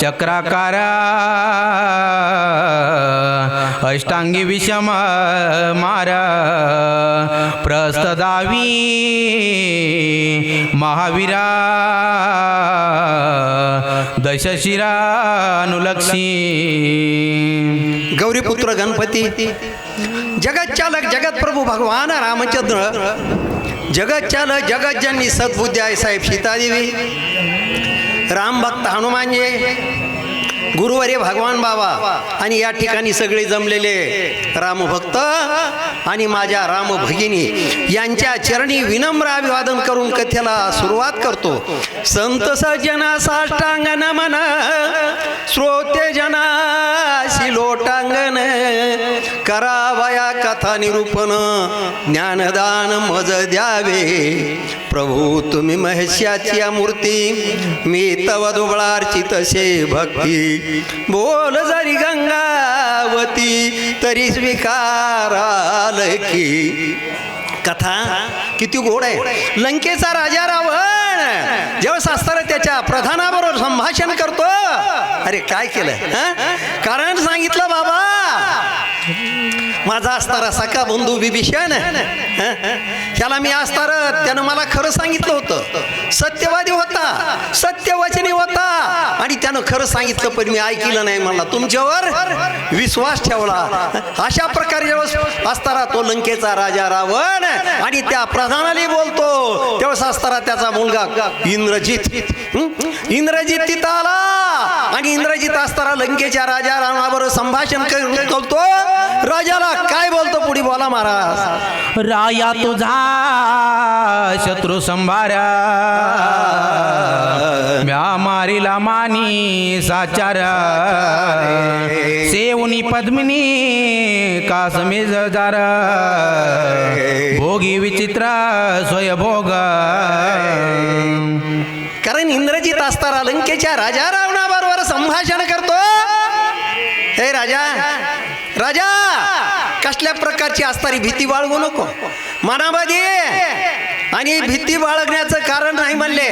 चक्राकार अष्टांगी विषम मार प्रस्तदावी महावीरा दशशिरा अनुलक्षी। गौरीपुत्र गणपती जगत चालक जगत प्रभू भगवान रामचंद्र जगत चालक जगत जननी सद्बुद्धी आहे साहेब सीतादेवी राम भक्त हनुमानजी गुरुवारी भगवान बाबा. आणि या ठिकाणी सगळे जमलेले रामभक्त आणि माझ्या राम भगिनी यांच्या चरणी विनम्र अभिवादन करून कथेला सुरुवात करतो. संत सजना साष्टांगन मन श्रोते जना शिलोटांगन करावया कथा निरूपण ज्ञानदान मज द्यावे. प्रभू तुम्ही महर्ष्याची मूर्ती मी तव दुबळार्ची तसे भक्ती बोल जरी गंगावती तरी स्वीकाराल की. कथा किती गोड आहे. लंकेचा राजा रावण जेव्हा शास्त्र त्याच्या प्रधानाबरोबर संभाषण करतो अरे काय केलं कारण सांगितलं बाबा माझा असणारा सखा बंधू बिभीषण त्याला मी असणार त्यानं मला खरं सांगितलं होतं. सत्यवादी होता सत्यवचनी होता. आणि त्यानं खरं सांगितलं पण मी ऐकलं नाही मला तुमच्यावर विश्वास ठेवला. अशा प्रकारे असताना तो लंकेचा राजा रावण आणि त्या प्रधानाने बोलतो तेव्हा असताना त्याचा मुलगा इंद्रजित. इंद्रजित तिथं आला. असताना लंकेच्या राजा रावणाबरोबर संभाषण करून बोलतो राजाला काय बोलतो पुढे बोला महाराज. राया तुझा शत्रू संभारा. म्या मारिला मानी साचारा सेवनी पद्मिनी कासमे जार. भोगी विचित्र स्वयभोग. कारण इंद्रजित असताना लंकेच्या राजा संभाषण करतो. हे राजा राजा कसल्या प्रकारची असणारी भीती बाळगू नको. मनामध्ये आणि भीती बाळगण्याचं कारण नाही म्हणले.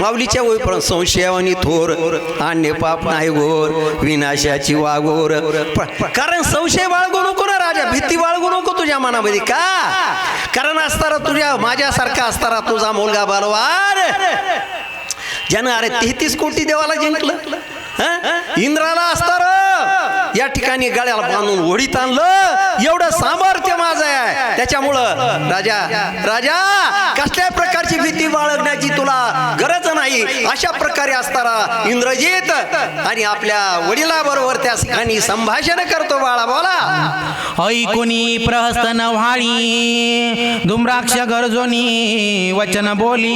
माऊलीच्या होईपर्यंत संशयावानी थोर अन्य पाप नाही गोर विनाशाची वागोर. कारण संशय बाळगू नको ना राजा भीती बाळगू नको तुझ्या मनामध्ये का? कारण असताना तुझ्या माझ्यासारखा असताना तुझा मुलगा बलवान. ज्यानं अरे तेहतीस कोटी देवाला जिंकलं. इंद्राला असतार या ठिकाणी गळ्याला बांधून ओढीत आणलं. एवढं सामर्थ्य माझं आहे. त्याच्यामुळं राजा राजा कसल्या प्रकारची भीती बाळगण्याची तुला गरज नाही? अशा प्रकारे असताना इंद्रजीत आणि आपल्या वडिलाबरोबर त्या ठिकाणी संभाषण करतो बाळा बोला. ऐकुनी प्रहसन व्हाळी धुम्राक्ष गरजोनी वचन बोली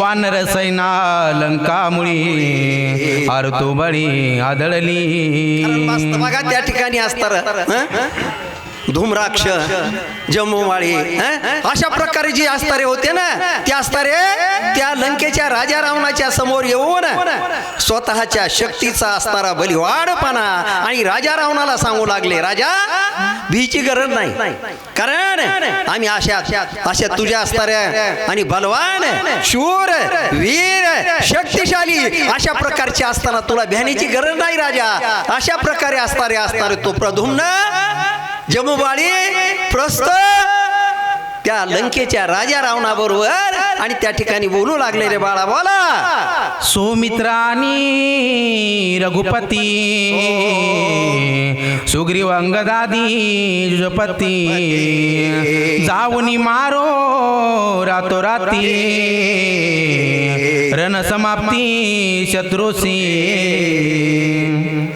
वानर सैना लंकामुळी आरतू बळी आदळली. मस्त बघा त्या ठिकाणी असतात धूम्राक्ष जम्मूवाळी अशा प्रकारे जी अस्तारे होते ना ते अस्तारे त्या लंकेच्या राजा रावणाच्या समोर येऊन स्वतःच्या शक्तीचा असणारा बलिवाडपणा आणि राजा रावणाला सांगू लागले राजा भीची गरज नाही. कारण आम्ही अशा अशा तुझ्या असणाऱ्या आणि बलवान शूर वीर शक्तिशाली अशा प्रकारचे असताना तुला भ्यानीची गरज नाही राजा. अशा प्रकारे असणारे असणारे तो प्रधुम्न जमुबाळी प्रस्त त्या लंकेच्या राजा रावणाबरोबर आणि त्या ठिकाणी बोलू लागले रे बाळा बोला. सुमित्रानी रघुपती सुग्रीव अंगदादी जुजपती जाऊनी मारो रातो राती रणसमाप्ती शत्रुसी.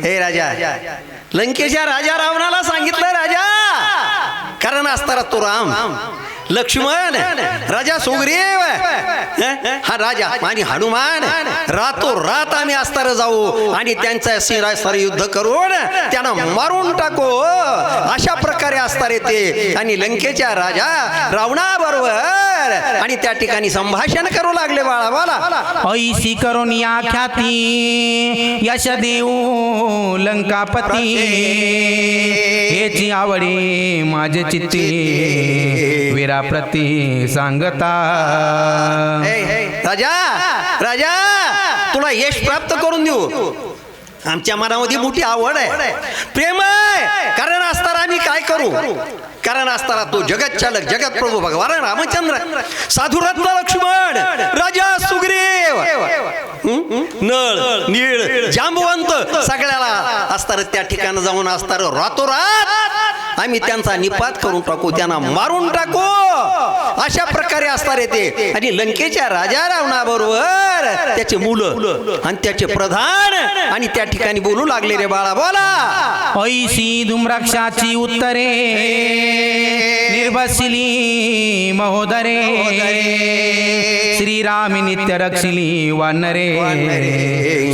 हे राजा लंकेच्या राजा रावणाला सांगितलं कारण असताना तो राम लक्ष्मण राजा सुग्रीव हं? हा राजा आणि हनुमान. रातो रात आम्ही असताना जाऊ आणि त्यांचा सिरासर युद्ध करून त्यांना मारून टाकू. अशा प्रकारे असतारे ते आणि लंकेच्या राजा रावणाबरोबर आणि त्या ठिकाणी संभाषण करू लागले बाळा बोला ऐशी करून या ख्याती यश देऊ लंकापती. हेची आवडी माझे चित्ती प्रती सांगता। राजा राजा तुला यश प्राप्त करून देऊ. आमच्या मनामध्ये मोठी आवड आहे. प्रेम आहे. कारण असताना आम्ही काय करू? कारण असताना तो जगत चालक जगत प्रभू भगवान रामचंद्र साधुरत्न लक्ष्मण राजा सुग्रीव नळ नीळ जांबवंत सगळ्याला असताना त्या ठिकाणी जाऊन असताना रातोरात आम्ही त्यांचा निपात करून टाकू त्यांना मारून टाकू. अशा प्रकारे असणार ते आणि लंकेच्या राजा रावणाबरोबर त्याचे मुलं आणि त्याचे प्रधान आणि त्या ठिकाणी बोलू लागले रे बाळा बोला. ऐशी धुम्राक्षाची उत्तरे निर्भसिली महोदरे श्रीरामी नित्य रक्षिली वानरे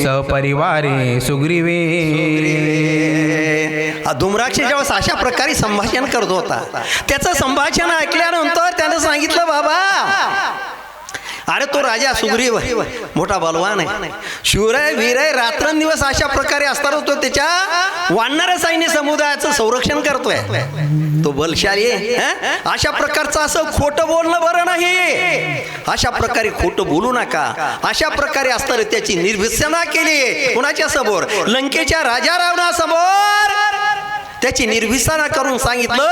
सपरिवारे सुग्रीवे. हा धुमराक्ष जेव्हा अशा प्रकारे संभाषण करत होता त्याचं संभाषण ऐकल्यानंतर त्यानं सांगितलं बाबा अरे तो राजा सुग्रीव आहे. मोठा बलवान आहे. शूर आहे वीर आहे रात्रंदिवस अशा प्रकारे असताना तो त्याच्या वाढणाऱ्या सैन्य समुदायाचं संरक्षण करतोय. तो बलशाली आहे अशा प्रकारचं असं खोटं बोलणं बरं नाही. अशा प्रकारे खोटं बोलू नका. अशा प्रकारे असताना त्याची निर्भिसना केली कुणाच्या समोर? लंकेच्या राजा रावणासमोर. त्याची निर्भिसाना करून सांगितलं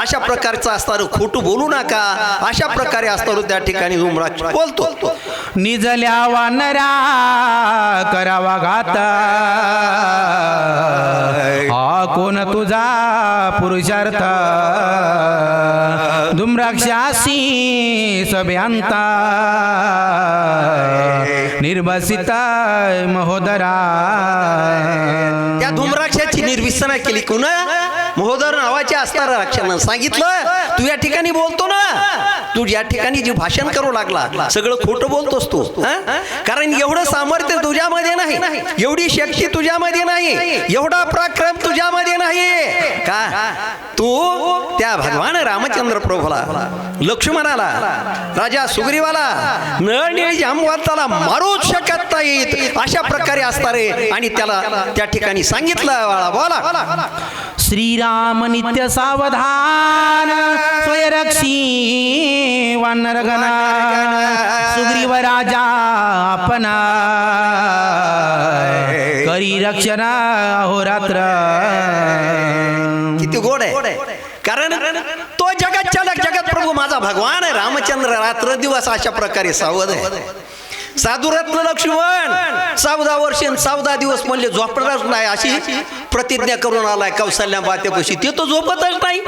अशा प्रकारचं असताना खोटू बोलू नका अशा प्रकारे असताना त्या ठिकाणी जुमराक्ष बोलतो. निजल्या वानरा करावा घाता. हा कोण तुझा पुरुषार्थ? धुम्राक्षासी सभ्यांता. निर्भसिता महोदरा. त्या धुमराक्षाची निर्विसना केली कुण? महोदर नावाच्या असणाऱ्या राक्षानं सांगितलं? तू या ठिकाणी बोलतो ना. तू या ठिकाणी जे भाषण करू लागला सगळं खोटं बोलतोस तू कारण एवढं सामर्थ्य तुझ्यामध्ये नाही एवढी शक्ती तुझ्यामध्ये नाही एवढा पराक्रम तुझ्यामध्ये नाही का? तू त्या भगवान रामचंद्र प्रभूला लक्ष्मणाला राजा सुग्रीवाला नळनीळ जांबवंताला मारूच शकत नाहीत अशा प्रकारे असणारे आणि त्याला त्या ठिकाणी सांगितलं बाळा बोला श्रीराम नित्य सावधान स्वयरक्षी वनरगना सुग्रीव राजा आपना करी रक्षणा अहोरात्र किती गोड आहे. कारण तो जगत चालक जगत प्रभू माझा भगवान आहे. रामचंद्र रात्र दिवस अशा प्रकारे सावध आहे. साधुरत्न लक्ष्मण. चौदा वर्ष चौदा दिवस म्हणले झोपणारच नाही अशी प्रतिज्ञा करून आलाय कौशल्या बात्यापाशी ते तो झोपतच नाही.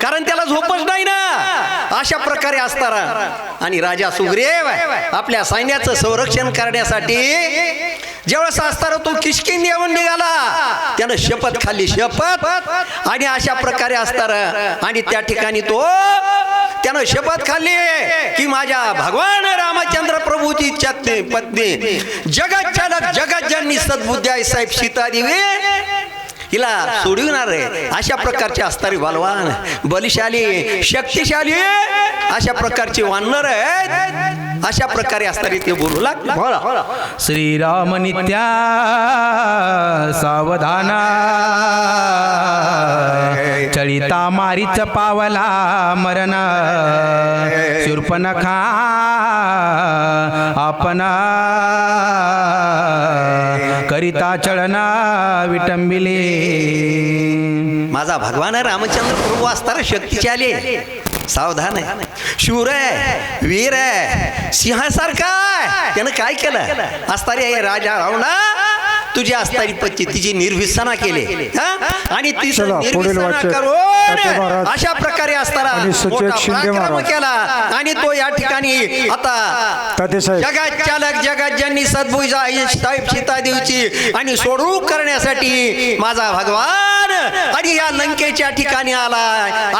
कारण त्याला झोपच नाही ना. अशा प्रकारे असताना. आणि राजा सुग्रीव आपल्या सैन्याचं संरक्षण करण्यासाठी ज्यावेळेस असताना तो किशकिन येऊन निघाला. त्यानं शपथ खाल्ली शपथ. आणि अशा प्रकारे असताना आणि त्या ठिकाणी तो त्यानं शपथ खाल्ली की माझ्या भगवान रामचंद्र प्रभूची पत्नी. जगत चालक जगत जननी सद्बुद्धी साहेब सीता देवी हिला सोडविणार आहे. अशा प्रकारचे असणारे बलवान बलिशाली शक्तिशाली अशा प्रकारचे वानर आहेत. अशा प्रकारे असणारे ते बोलू लागला. श्रीराम नित्या सावधाना. चळिता मारीच पावला मरण. शूर्पणखा आपण. करिता चळना विटंबिले. माझा भगवान रामचंद्र प्रभू असताना शक्तीचे आले. सावधान आहे. शूर आहे वीर आहे सिंहासारखा त्यानं काय केलं? असताना हे राजा रावणा तुझी असतारी पत्नी तिची निर्भिसना केली? आणि अशा प्रकारे असताना. केला आणि तो या ठिकाणी आता. जगात चालक जगात ज्यांनी सद्भुजा साहेब सीतादेवची आणि सोडवणूक करण्यासाठी माझा भगवान आणि या लंकेच्या ठिकाणी आला